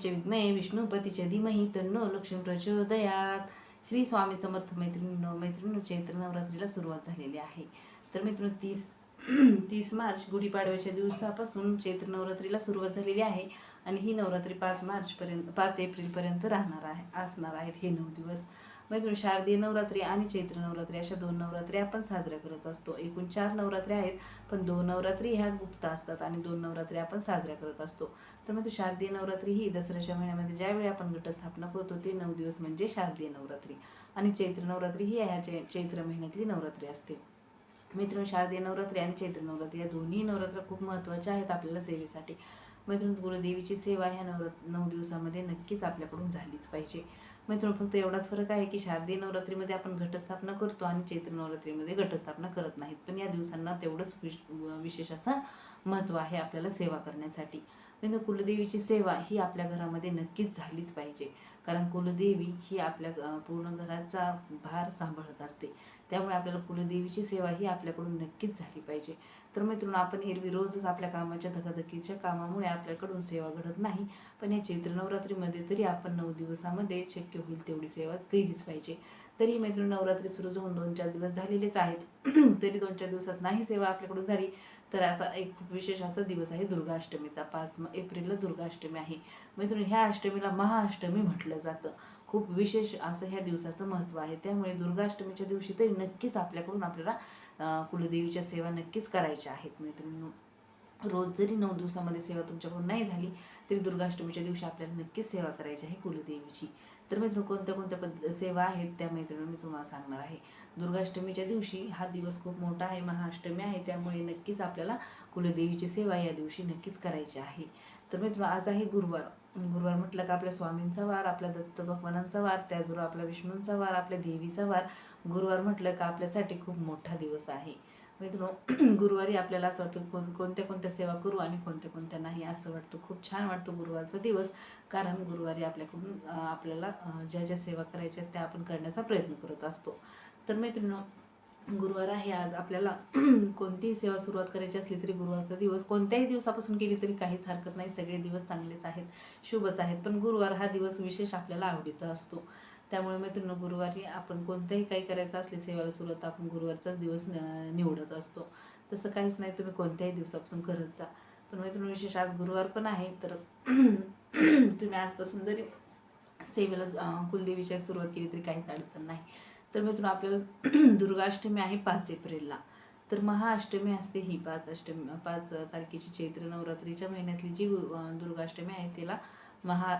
चे विद्महे विष्णुपतीचे धीमहि तन्नो लक्ष्मी प्रचोदयात. श्री स्वामी समर्थ मैत्रिणींनो मैत्रिणी चैत्र नवरात्रीला सुरुवात झालेली आहे. तर मित्रांनो तीस तीस मार्च गुढीपाडव्याच्या दिवसापासून चैत्र नवरात्रीला सुरुवात झालेली आहे आणि ही नवरात्री पाच मार्चपर्यंत पाच एप्रिलपर्यंत राहणार आहे असणार आहेत हे नऊ दिवस. मैत्रिणी शारदीय नवरात्री आणि चैत्र नवरात्री अशा दोन नवरात्री आपण साजऱ्या करत असतो. एकूण चार नवरात्री आहेत पण दोन नवरात्री ह्या गुप्त असतात आणि दोन नवरात्री आपण साजऱ्या करत असतो. तर मग शारदीय नवरात्री ही दसऱ्याच्या महिन्यामध्ये ज्यावेळी आपण घटस्थापना करतो ते नऊ दिवस म्हणजे शारदीय नवरात्री. आणि चैत्र नवरात्री ही ह्या चै चैत्र महिन्यातली नवरात्री असते. मित्र शारदीय नवरात्री आणि चैत्र नवरात्री या दोन्ही नवरात्र खूप महत्त्वाच्या आहेत आपल्याला सेवेसाठी. मित्रांनो गुरुदेवीची सेवा ह्या नवरात्र नऊ दिवसामध्ये नक्कीच आपल्याकडून झालीच पाहिजे. मित्रांनो फक्त एवढाच फरक आहे की शारदीय नवरात्रीमध्ये आपण घटस्थापना करतो आणि चैत्र नवरात्रीमध्ये घटस्थापना करत नाहीत. पण या दिवसांना तेवढंच विश- विशेष असं महत्त्व आहे आपल्याला सेवा करण्यासाठी. मित्रांनो कुलदेवीची सेवा ही आपल्या घरामध्ये नक्कीच झालीच पाहिजे. कारण कुलदेवी ही आपल्या पूर्ण घराचा भार सांभाळत असते. त्यामुळे आपल्याला कुलदेवीची सेवा ही आपल्याकडून नक्कीच झाली पाहिजे. तर मित्रांनो आपण एरवी रोजच आपल्या कामाच्या धकाधकीच्या कामामुळे आपल्याकडून सेवा घडत नाही. पण या चैत्र नवरात्रीमध्ये तरी आपण नऊ दिवसामध्ये शक्य होईल तेवढी सेवाच केलीच पाहिजे. तरी मैत्रीण नवरात्री सुरू होऊन दोन चार दिवस झालेलेच आहेत. तरी दोन चार दिवसात नाही सेवा आपल्याकडून झाली. तर आता एक खूप विशेष असा दिवस आहे दुर्गाष्टमीचा. पाच एप्रिलला दुर्गाष्टमी आहे. मित्रांनो ह्या अष्टमीला महाअष्टमी म्हटलं जातं. खूप विशेष असं ह्या दिवसाचं महत्त्व आहे. त्यामुळे दुर्गाष्टमीच्या दिवशी तरी नक्कीच आपल्याकडून आपल्याला कुलदेवीच्या सेवा नक्कीच करायच्या आहेत. म्हणजे मित्रांनो रोज जरी नऊ दिवसामध्ये सेवा तुमच्याकडून नाही झाली तरी दुर्गाष्टमीच्या दिवशी आपल्याला नक्कीच सेवा करायची आहे कुलदेवीची. तर मित्र कोणत्या कोणत्या पद्ध सेवा आहेत त्या मैत्रिणी मी तुम्हाला सांगणार आहे. दुर्गाष्टमीच्या दिवशी हा दिवस खूप मोठा आहे महाअष्टमी आहे. त्यामुळे नक्कीच आपल्याला कुलदेवीची सेवा या दिवशी नक्कीच करायची आहे. तर मित्र आज आहे गुरुवार. गुरुवार म्हटलं का आपल्या स्वामींचा वार आपल्या दत्त भगवानांचा वार त्याचबरोबर आपल्या विष्णूंचा वार आपल्या देवीचा वार. गुरुवार म्हटलं का आपल्यासाठी खूप मोठा दिवस आहे. मित्रांनो गुरुवारी आपल्याला असं वाटतं कोण कोणत्या कोणत्या सेवा करू आणि कोणत्या कोणत्या नाही असं वाटतं. खूप छान वाटतं गुरुवारचा दिवस कारण गुरुवारी आपल्याकडून आपल्याला ज्या ज्या सेवा करायच्या आहेत त्या आपण करण्याचा प्रयत्न करत असतो. तर मैत्रिणी गुरुवार आहे आज आपल्याला कोणतीही सेवा सुरुवात करायची असली तरी गुरुवारचा दिवस कोणत्याही दिवसापासून केली तरी काहीच हरकत नाही सगळे दिवस चांगलेच आहेत शुभच आहेत पण गुरुवार हा दिवस विशेष आपल्याला आवडीचा असतो. त्यामुळे मित्रांनो गुरुवारी आपण कोणत्याही काही करायचं असले सेवाला सुरुवात आपण गुरुवारचाच दिवस न- निवडत असतो. तसं काहीच नाही तुम्ही कोणत्याही दिवसापासून करत जा. पण मित्रांनो विशेष आज गुरुवार पण आहे तर तुम्ही आजपासून जरी सेवेला कुलदेवीच्या सुरुवात केली तरी काहीच अडचण नाही. तर मित्रांनो आपल्याला दुर्गाष्टमी आहे पाच एप्रिलला. तर महाअष्टमी असते ही पाच अष्टमी पाच तारखेची चैत्र नवरात्रीच्या महिन्यातली जी दुर्गाष्टमी आहे तिला महा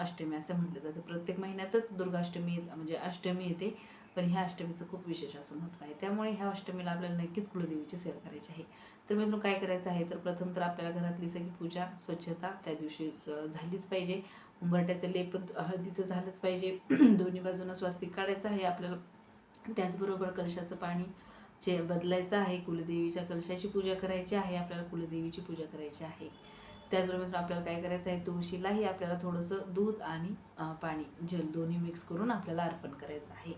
अष्टमी असं म्हटलं जातं. प्रत्येक महिन्यातच दुर्गाष्टमी म्हणजे अष्टमी येते पण ह्या अष्टमीचं खूप विशेष असं महत्त्व आहे. त्यामुळे ह्या अष्टमीला आपल्याला नक्कीच कुलदेवीची सेवा करायची आहे. तर मित्रांनो काय करायचं आहे? तर प्रथम तर आपल्याला घरातली सगळी पूजा स्वच्छता त्या दिवशी झालीच पाहिजे. उंबरट्याचं लेप हळदीचं झालंच पाहिजे. दोन्ही बाजूनं स्वास्तिक काढायचं आहे. आपल्याला त्याचबरोबर कलशाचं पाणी चे बदलायचं आहे कुलदेवीच्या कलशाची पूजा करायची आहे आपल्याला कुलदेवीची पूजा करायची आहे. त्याचबरोबर आपल्याला काय करायचं आहे? तुळशीलाही आपल्याला थोडंसं दूध आणि पाणी जल दोन्ही मिक्स करून आपल्याला अर्पण करायचं आहे.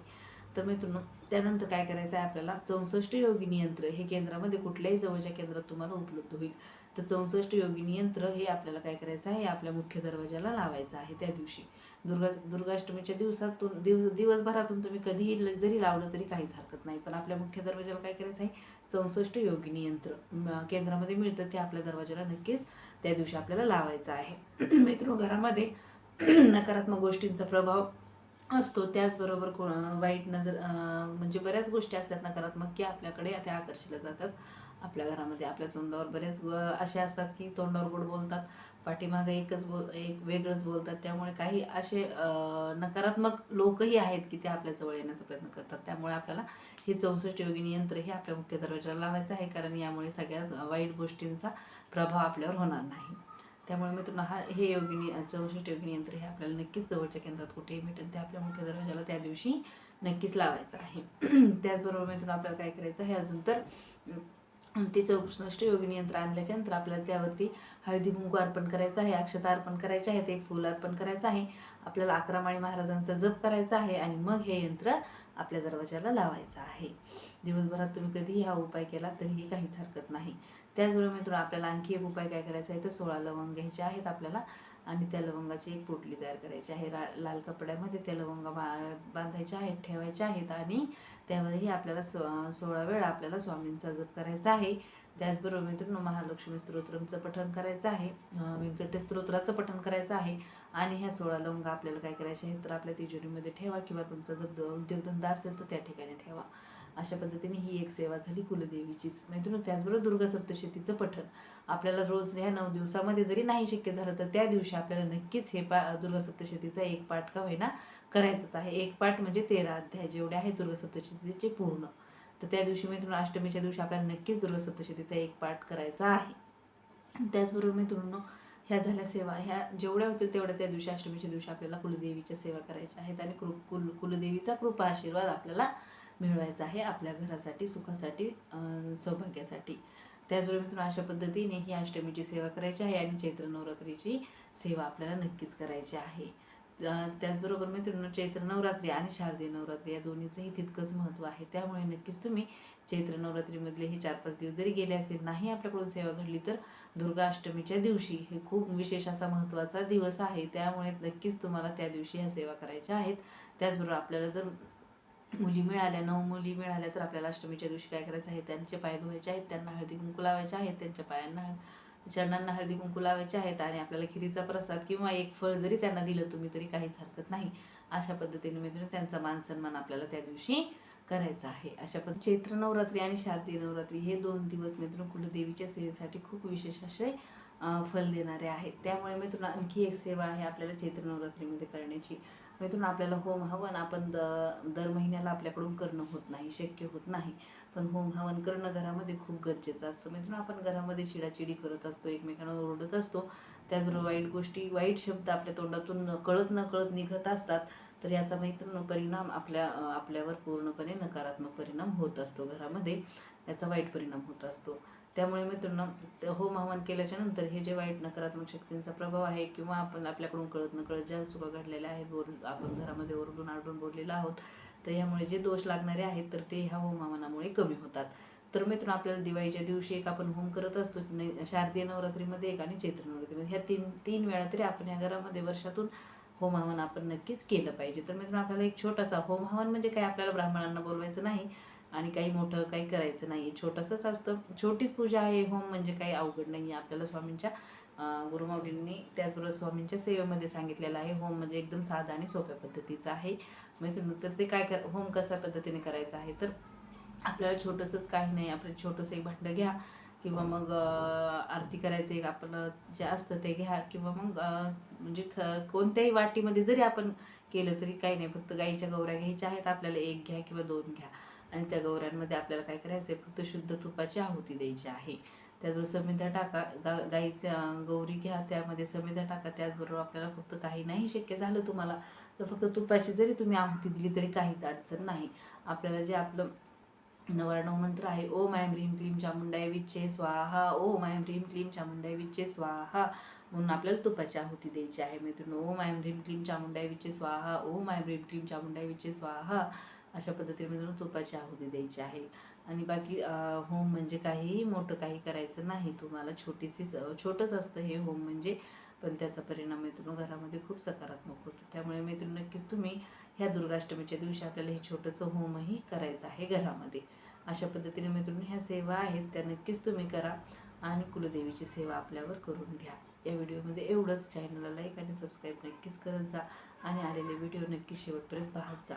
तर मित्रांनो त्यानंतर काय करायचं आहे? आपल्याला चौसष्ट योगिनी यंत्र हे केंद्रामध्ये कुठल्याही जवळच्या केंद्रात तुम्हाला उपलब्ध होईल. तर चौसष्ट योगिनी यंत्र हे आपल्याला काय करायचं आहे? आपल्या मुख्य दरवाजाला लावायचं आहे त्या दिवशी. दुर्गा दुर्गाष्टमीच्या दिवसातून दिवस दिवसभरातून तुम्ही कधीही ल- जरी लावलं तरी काहीच हरकत नाही. पण आपल्या मुख्य दरवाजाला काय करायचं आहे? चौसष्ट योगिनी यंत्र केंद्रामध्ये मिळतं ते आपल्या दरवाजाला नक्कीच त्या दिवशी आपल्याला लावायचं आहे. मित्र घरामध्ये नकारात्मक गोष्टींचा प्रभाव असतो. त्याचबरोबर को वाईट नजर म्हणजे बऱ्याच गोष्टी असतात नकारात्मक की आपल्याकडे त्या आकर्षिल्या जातात. आपल्या घरामध्ये आपल्या तोंडावर बरेच असे असतात की तोंडावर गोड बोलतात पाठीमागं एकच बोल एक वेगळंच बोलतात. त्यामुळे काही असे नकारात्मक लोकही आहेत की ते आपल्याजवळ येण्याचा प्रयत्न करतात. त्यामुळे आपल्याला हे चौसष्ट योगिनी यंत्र हे आपल्या मुख्य दरवाजाला लावायचं आहे कारण यामुळे सगळ्या वाईट गोष्टींचा प्रभाव आपल्यावर होणार नाही. त्यामुळे मित्रांनो हा हे योगिनी चौसष्ट योगिनी यंत्र हे आपल्याला नक्कीच जवळच्या केंद्रात कुठेही भेटेल ते आपल्या मुख्य दरवाजाला त्या दिवशी नक्कीच लावायचं आहे. त्याचबरोबर मित्रांनो आपल्याला काय करायचं आहे अजून तर अं, ते चौसष्ट यंत्र आणल्याच्या नंतर आपल्याला त्यावरती हळदी कुंकू अर्पण करायचं आहे अक्षता अर्पण करायचे आहेत एक फूल अर्पण करायचं आहे. आपल्याला अकरामाळी महाराजांचा जप करायचा आहे आणि मग हे यंत्र आपल्या दरवाजाला लावायचं आहे. दिवसभरात तुम्ही कधीही हा उपाय केला तरीही काहीच हरकत नाही. त्याचबरोबर मित्रांनो आपल्याला आणखी एक उपाय काय करायचा आहे तर सोळा लवंग घ्यायचे आहेत आपल्याला आणि त्या लवंगाची एक पोटली तयार करायची आहे. रा लाल कपड्यामध्ये त्या लवंगा बा बांधायच्या आहेत ठेवायच्या आहेत आणि त्यावरही आपल्याला सो सोळा वेळा आपल्याला स्वामींचा जप करायचा आहे. त्याचबरोबर मित्रांनो महालक्ष्मी स्तोत्रमचं पठण करायचं आहे. अं, व्यंकटेश स्तोत्राचं पठण करायचं आहे. आणि ह्या सोळा लवंगा आपल्याला काय करायचे आहेत तर आपल्या तिजोरीमध्ये ठेवा किंवा तुमचा जर उद्योगधंदा असेल तर त्या ठिकाणी ठेवा. अशा पद्धतीने ही एक सेवा झाली कुलदेवीचीच. मित्रांनो त्याचबरोबर दुर्गा सप्तशतीचं पठण. आपल्याला रोज ह्या नऊ दिवसामध्ये जरी नाही शक्य झालं तर त्या दिवशी आपल्याला नक्कीच हे पा दुर्गा सप्तशतीचा एक पाठ का होईना करायचंच आहे. एक पाठ म्हणजे तेरा अध्याय जेवढे आहे दुर्गसप्तशतीचे पूर्ण. तर त्या दिवशी मित्रांनो अष्टमीच्या दिवशी आपल्याला नक्कीच दुर्गसप्तशतीचा एक पाठ करायचा आहे. त्याचबरोबर मित्रांनो ह्या झाल्या सेवा ह्या जेवढ्या होतील तेवढ्या त्या दिवशी अष्टमीच्या दिवशी आपल्याला कुलदेवीच्या सेवा करायच्या आहेत आणि कृ कुल कुलदेवीचा कृपा आशीर्वाद आपल्याला मिळवायचा आहे आपल्या घरासाठी सुखासाठी सौभाग्यासाठी. त्याचबरोबर मित्रांनो अशा पद्धतीने ही अष्टमीची सेवा करायची आहे आणि चैत्र नवरात्रीची सेवा आपल्याला नक्कीच करायची आहे. त्याचबरोबर मित्रांनो चैत्र नवरात्री आणि शारदीय नवरात्री या दोन्हीचंही तितकंच महत्त्व आहे. त्यामुळे नक्कीच तुम्ही चैत्र नवरात्रीमधले हे चार पाच दिवस जरी गेले असतील नाही आपल्याकडून सेवा घडली तर दुर्गा अष्टमीच्या दिवशी हे खूप विशेष असा महत्त्वाचा दिवस आहे. त्यामुळे नक्कीच तुम्हाला त्या दिवशी ह्या सेवा करायच्या आहेत. त्याचबरोबर आपल्याला जर मुली मिळाल्या नऊ मुली मिळाल्या तर आपल्याला अष्टमीच्या दिवशी काय करायचं आहे? त्यांचे पाय धुवायचे आहेत त्यांना हळदी कुंकू लावायचे आहेत त्यांच्या पायांना ज्यांना चरणांना हळदी कुंकू लावायचे आहेत आणि आपल्याला खिरीचा प्रसाद किंवा एक फळ जरी त्यांना दिलं तुम्ही तरी काहीच हरकत नाही. अशा पद्धतीने मित्रांनो त्यांचा मान सन्मान आपल्याला त्या दिवशी करायचा आहे. अशा पद्धती चैत्र नवरात्री आणि शारदीय नवरात्री हे दोन दिवस मित्रांनो कुलदेवीच्या सेवेसाठी खूप विशेष असे फल देणारे आहेत. त्यामुळे मित्रांनो आणखी एक सेवा आहे आपल्याला चैत्र नवरात्रीमध्ये करण्याची. मित्रांनो आपल्याला होम हवन आपण द दर महिन्याला आपल्याकडून करणं होत नाही शक्य होत नाही. पण होम हवन करणं घरामध्ये खूप गरजेचं असतं. मित्रांनो आपण घरामध्ये चिडाचिडी करत असतो एकमेकांना ओरडत असतो. त्याचबरोबर वाईट गोष्टी वाईट शब्द आपल्या तोंडातून कळत न कळत निघत असतात. तर याचा मित्रांनो परिणाम आपल्या आपल्यावर पूर्णपणे नकारात्मक परिणाम होत असतो घरामध्ये. याचा वाईट परिणाम होत असतो. त्यामुळे मित्रांनो होम हवन केल्याच्यानंतर हे जे वाईट नकारात्मक शक्तींचा प्रभाव आहे किंवा आपण आपल्याकडून कळत नकळत ज्या चुका घडलेल्या आहेत बोल आपण घरामध्ये ओरडून आरडून बोललेलो आहोत तर यामुळे जे दोष लागणारे आहेत तर ते ह्या होम हवनामुळे कमी होतात. तर मित्रांनो आपल्याला दिवाळीच्या दिवशी एक आपण होम करत असतो नाही शारदीय नवरात्रीमध्ये एक आणि चैत्र नवरात्रीमध्ये. ह्या तीन तीन वेळा तरी आपण या घरामध्ये वर्षातून होम हवन आपण नक्कीच केलं पाहिजे. तर मित्रांनो आपल्याला एक छोटासा होम हवन म्हणजे काय? आपल्याला ब्राह्मणांना बोलवायचं नाही. आणि काही मोठं काही करायचं नाही छोटंसंच असतं. छोटीच पूजा आहे होम म्हणजे काही अवघड नाही आहे आपल्याला स्वामींच्या गुरुमाऊलींनी त्याचबरोबर स्वामींच्या सेवेमध्ये सांगितलेलं आहे. होम म्हणजे एकदम साधा आणि सोप्या पद्धतीचा आहे. मित्रांनो तर ते काय कर होम कशा पद्धतीने करायचं आहे? तर आपल्याला छोटंसंच काही नाही. आपलं छोटंसं एक भांडं घ्या किंवा मग अं, आरती करायचं. एक आपलं जे असतं ते घ्या किंवा मग म्हणजे ख कोणत्याही वाटीमध्ये जरी आपण केलं तरी काही नाही. फक्त गाईच्या गौऱ्या घ्यायच्या आहेत. आपल्याला एक घ्या किंवा दोन घ्या. आणि त्या गौऱ्यांमध्ये आपल्याला काय करायचं आहे फक्त शुद्ध तुपाची आहुती द्यायची आहे. त्याचबरोबर समिधा टाका गा गाईच्या गौरी घ्या त्यामध्ये समिधा टाका. त्याचबरोबर आपल्याला फक्त काही नाही शक्य झालं तुम्हाला तर फक्त तुपाची जरी तुम्ही आहुती दिली तरी काहीच अडचण नाही. आपल्याला जे आपलं नवराणव मंत्र आहे ओ माय ह्रीं क्लीम चामुंडाय विच्चे स्वाहा ओ माय ह्रीं क्लीम चामुंडाय विच्चे स्वाहा म्हणून आपल्याला तुपाची आहुती द्यायची आहे. मित्रांनो ओ माय ह्रीं क्लीम चामुंडाय विच्चे स्वाहा ओ माय ह्रीं क्लीम चामुंडाय विच्चे स्वाहा. अशा पद्धतीने मित्रांनो तुपाची आहुती द्यायची आहे. आणि बाकी होम म्हणजे काहीही मोठं काही करायचं नाही. तुम्हाला छोटीशीच छोटंच असतं हे होम म्हणजे. पण त्याचा परिणाम मित्रांनो घरामध्ये खूप सकारात्मक होतो. त्यामुळे मित्रांनो नक्कीच तुम्ही ह्या दुर्गाष्टमीच्या दिवशी आपल्याला हे छोटंसं होमही करायचं आहे घरामध्ये. अशा पद्धतीने मित्रांनो ह्या सेवा आहेत त्या नक्कीच तुम्ही करा. आणि कुलदेवीची सेवा आपल्यावर करून घ्या. या व्हिडिओमध्ये एवढंच. चॅनलला लाईक आणि सबस्क्राईब नक्कीच करत जा. आणि आलेले व्हिडिओ नक्की शेवटपर्यंत पाहत जा.